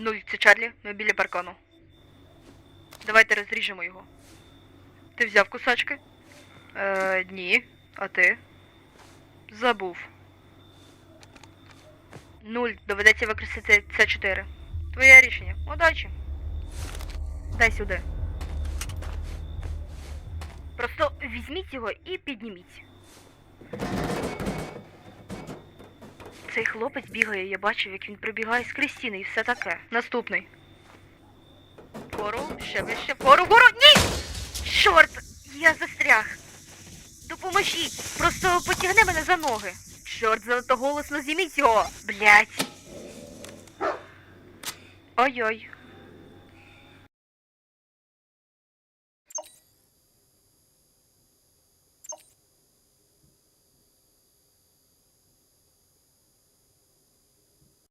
Нуль, це Чарлі, ми біля паркану. Давайте розріжемо його. Ти взяв кусачки? Е, ні. А ти? Забув. Нуль. Доведеться використати це 4 Твоє рішення. Удачі. Дай сюди. Просто візьміть його і підніміть. Цей хлопець бігає, я бачив, як він прибігає з Крістіни і все таке. Наступний. Вгору, ще вище, вгору, вгору! Ні! Чорт! Я застряг. Допоможіть! Просто потягни мене за ноги. Чорт, занадто голосно зніміть його! Блять. Ой-ой.